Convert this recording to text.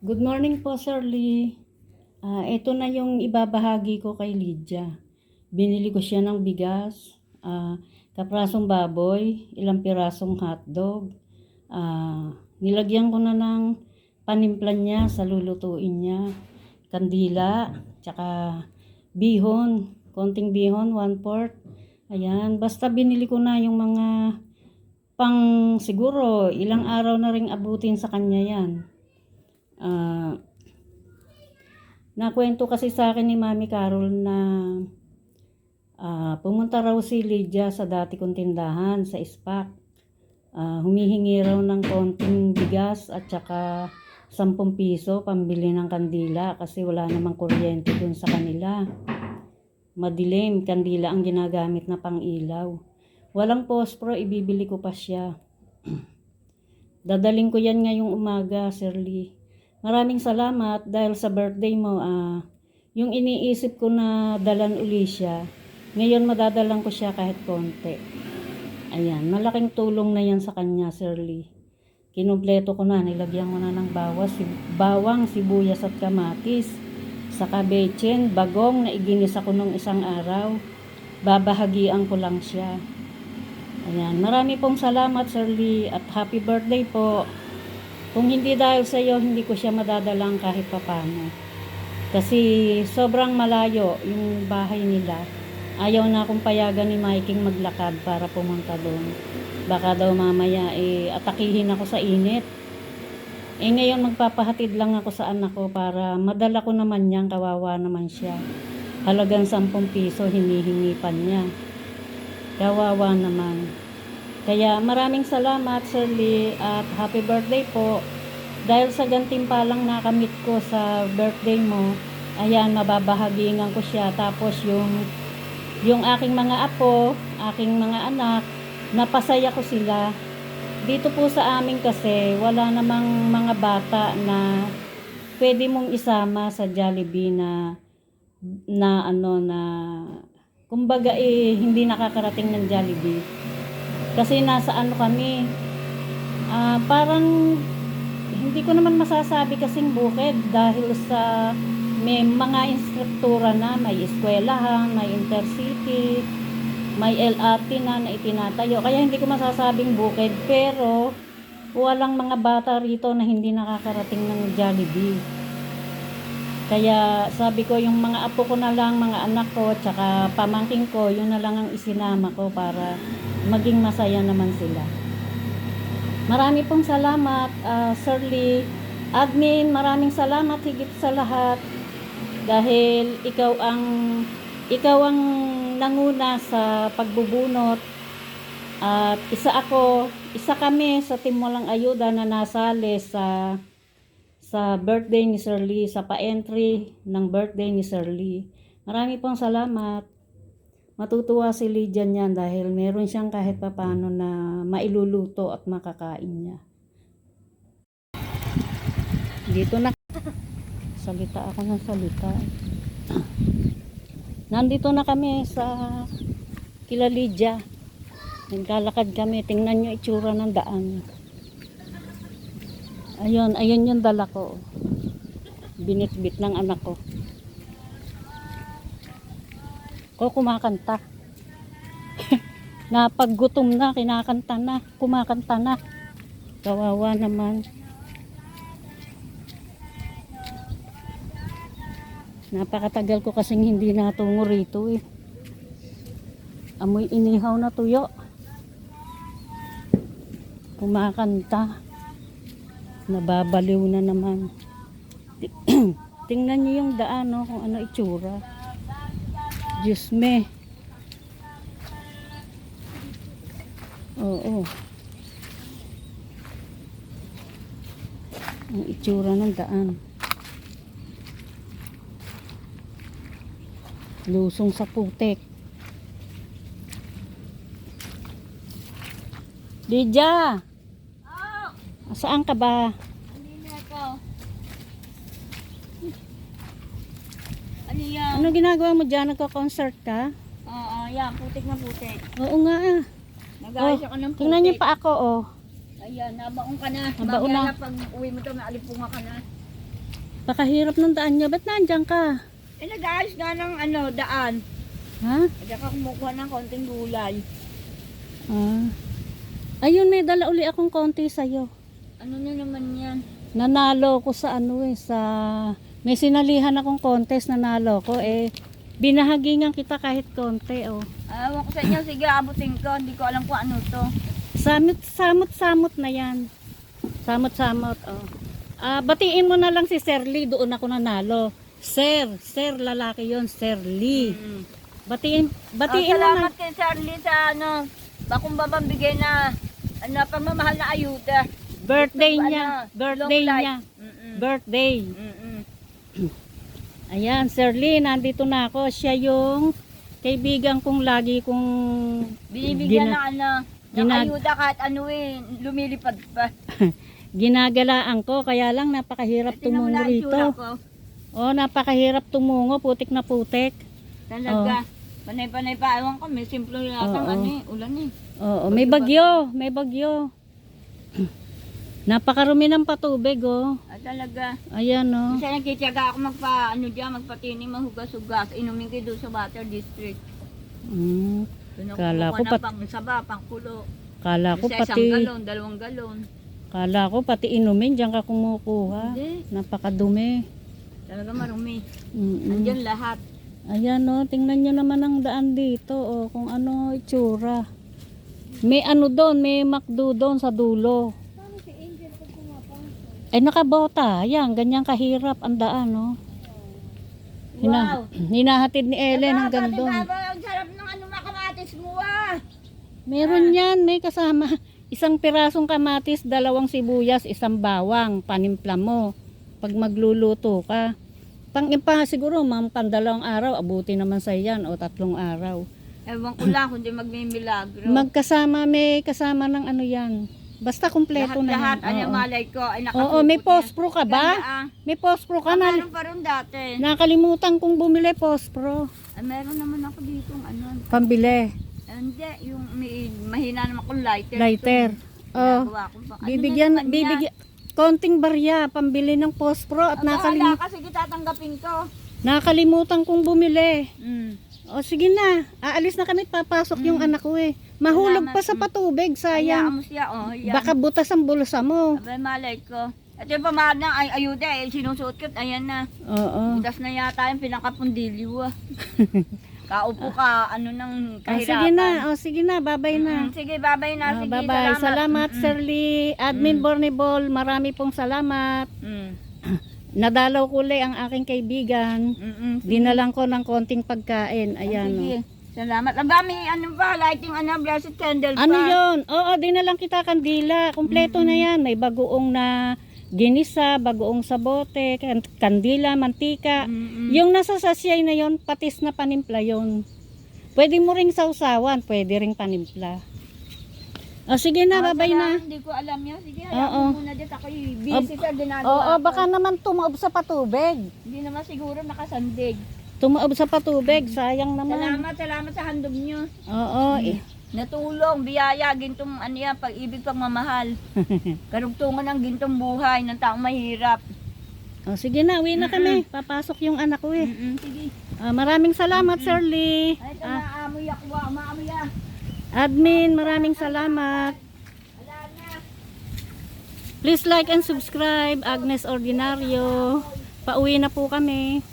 Good morning po, Sir Lee. Ah, ito na yung ibabahagi ko kay Lydia. Binili ko siya ng bigas, ah, kaprasong baboy, ilang pirasong hotdog. Ah, nilagyan ko na ng panimplan niya sa lulutuin niya. Kandila, tsaka bihon, konting bihon, one fourth. Ayan, basta binili ko na yung mga pang siguro ilang araw na ring abutin sa kanya yan. Ah, nakwento kasi sa akin ni Mami Carol na ah, pumunta raw si Lydia sa dati kong tindahan sa SPAC. Ah, humihingi raw ng konting bigas at saka 10 piso pambili ng kandila kasi wala namang kuryente dun sa kanila. Madilim, kandila ang ginagamit na pang ilaw. Walang pospro, ibibili ko pa siya. Dadaling ko yan ngayong umaga, Sir Lee. Maraming salamat dahil sa birthday mo, ah, yung iniisip ko na dalan uli siya, ngayon madadalang ko siya kahit konti. Ayan, malaking tulong na yan sa kanya, Sir Lee. Kinumpleto ko na, nilagyan ko na ng bawas, bawang, sibuyas at kamatis. Sa kabetchen, bagong na iginis ako nung isang araw. Babahagian ko lang siya. Ayan, marami pong salamat, Sir Lee, at happy birthday po. Kung hindi dahil sa iyo, hindi ko siya madadalang kahit papano. Kasi sobrang malayo yung bahay nila. Ayaw na akong payagan ni Miking maglakad para pumunta doon. Baka daw mamaya eh, atakihin ako sa init. Eh ngayon magpapahatid lang ako sa anak ko para madala ko naman niyang kawawa naman siya. Halagang 10 piso hinihingi pa niya. Kawawa naman. Kaya maraming salamat Sir Lee at happy birthday po. Dahil sa gantimpalang nakamit ko sa birthday mo, ayan, mababahagingan ko siya. Tapos yung, yung aking mga apo, aking mga anak, napasaya ko sila. Dito po sa amin kasi, wala namang mga bata na pwede mong isama sa Jollibee na na ano na kumbaga eh hindi nakakarating ng Jollibee kasi nasa ano kami ah, parang hindi ko naman masasabi kasing bukid dahil sa may mga instruktura na may eskwelahan, may intercity may LRT na na itinatayo. Kaya hindi ko masasabing bukid pero walang mga bata rito na hindi nakakarating ng Jollibee. Kaya sabi ko yung mga apo ko na lang, mga anak ko, tsaka pamangking ko, yun na lang ang isinama ko para maging masaya naman sila. Marami pong salamat, ah, Sir Lee. Admin, maraming salamat higit sa lahat. Dahil ikaw ang ikaw ang nanguna sa pagbubunot at isa ako, isa kami sa Team Walang Ayuda na nasali sa sa birthday ni Sir Lee, sa pa-entry ng birthday ni Sir Lee. Marami pong salamat. Matutuwa si Lydia niyan dahil meron siyang kahit papano na mailuluto at makakain niya. Dito na salita ako ng salita. Nandito na kami sa kila Lydia. Naglalakad kami. Tingnan nyo itsura ng daan. Ayun, ayun yung dala ko. Binitbit ng anak ko. Ko kumakanta. Napaggutom na, kinakanta na, kumakanta na. Kawawa naman. Napakatagal ko kasing hindi natungo rito eh. Amoy inihaw na tuyo. Kumakanta nababaliw na naman. Tingnan niyo yung daan, no, kung ano itsura. Diyos me. Oo. Ang itsura ng daan. Lusong sa putek. Lydia! Saan ka ba? Hindi na ako. Ano ginagawa mo dyan? Nagka-concert ka? Oo, yan. Putik na putik. Oo nga ah. Nag-ayos ako ng putik. Tingnan niyo pa ako oh. Ayan, nabaon ka na. Nabaon na. pag uwi mo to, naalipunga ka na. Pakahirap ng daan niya. Ba't nandyan ka? Eh, nag-aayos nga ng ano, daan. Ha? Kaya ka kumukuha ng konting gulay. Ah. Ayun, may dala uli akong konti sa'yo. Ano na naman yan? Nanalo ko sa ano eh, sa... May sinalihan akong contest, nanalo ko eh. Binahagingan kita kahit konti, oh. Awan ko sa inyo, sige, abutin ko. Hindi ko alam kung ano to. Samot, samot, samot na yan. Samot, samot, oh. Ah, batiin mo na lang si Sir Lee, doon ako nanalo. Sir, Sir, lalaki yon Sir Lee. Mm. Batiin, Oh, batiin mo na. salamat kay Charlie sa ano, bakong babambigay na ano, pagmamahal na ayuda. Birthday Ano, niya, birthday long life. niya, Mm-mm. birthday. Mm-mm. Ayan, Sir Lee, nandito na ako. Siya yung kaibigan kong lagi kong Binibigyan ng ano, ng ayuda kahit ano eh, lumilipad pa. ginagalaan ko. Kaya lang napakahirap mo tumungo rito. Oh, napakahirap tumungo. Putik na putik. Talaga. Panay-panay pa. Ewan ko, may simple yata Oo. ano eh, ulan eh. Oo, may bagyo. May bagyo. Napakarumi ng patubig, oh. Ah, talaga. Ayan, oh. Kasi nagkitiyaga ako magpa, ano dyan, magpatining, mahugas-hugas. Inumin ko doon sa water district. Mm, Doon ako Kala ko pat- pang saba, pang kulo. kala ko Isa isang pati, galon, dalawang galon. kala ko pati inumin, diyan ka kumukuha. Hindi. Napakadumi. Talaga marumi. Mm-mm. Lahat. Ayan o, tingnan nyo naman ang daan dito o kung ano itsura. May ano doon, may McDo doon sa dulo. Ay nakabota, ayan, ganyan kahirap ang daan o. Hina, Wow! hinahatid ni Ellen Aba, hanggang doon. Ang sarap ng ano makamatis mo ah! Meron yan, may kasama. Isang pirasong kamatis, dalawang sibuyas, isang bawang, panimpla mo. Pag magluluto ka. Pang pa siguro, ma'am, pandalawang araw, abuti naman sa yan o tatlong araw. Ewan ko lang kung di magmimilagro. Magkasama, may kasama ng ano yan. Basta kumpleto na Lahat-lahat, yan. ano Oo. malay ko, ay Oo, may yan. pospro ka ba? Ganda, ah. May pospro ka Ah, na. meron pa rin dati. Nakalimutan kong bumili pospro. Ah, meron naman ako dito ano. Pambili. ah, hindi, yung may, mahina naman akong lighter. Lighter. Oh, Ginagawa ko pa. Ano bibigyan, na bibigyan, konting barya, pambili ng pospro At at nakalim, nakalimutan. kasi tatanggapin ko. nakalimutan kong bumili. Mm. O sige na, aalis na kami, papasok yung anak ko eh. Mahulog pa sa patubig, Hayaan sayang. mo siya, oh. Baka butas ang bulsa mo. Abay, malay ko. At yung pamahal na ay ayuda eh, sinusuot ko, ayan na. Oo. Butas na yata yung pinakapundilyo ah. Kaupo ka, ano nang O kahirapan. sige na, o sige na, babay na. Mm, sige, babay na. Ah, Sige, bye-bye. Salamat, Mm-mm. Sir Lee. Admin Mm. Bornebol, marami pong salamat. Mm. Nadalaw ko ulit ang aking kaibigan. Mm-mm. Dinalang ko ng konting pagkain. Ayan. Sige. oh. Salamat. Ang dami, ano ba, lighting, ano, blessed candle pa. Ano yon? Oo, dinalang kita kandila. Kompleto na yan. May bagoong na ginisa, bagoong sa bote, kan- kandila, mantika. Mm-mm. Yung nasa sachet na yon, patis na panimpla yon. Pwede mo ring sausawan, pwede ring panimpla. O sige na, Ah, babay na. Hindi ko alam yan. Sige, hayaan mo muna dyan. Ako busy sa ginagawa Oo, ko. baka naman tumaob sa patubig. Hindi naman siguro nakasandig. Tumaob sa patubig, sayang naman. Salamat, salamat sa handog nyo. Oo, eh. Natulong, biyaya, gintong ano yan, pag-ibig, pagmamahal. Karugtungan ng gintong buhay ng taong mahirap. O sige na, uwi na kami. Papasok yung anak ko eh. Mm-mm, sige. Ah, maraming salamat, Sir Lee. Ay, ito Ah, maamoy ako, maamoy ah. admin, maraming salamat. Wala na. Please like and subscribe, Agnes Ordinario. Pauwi na po kami.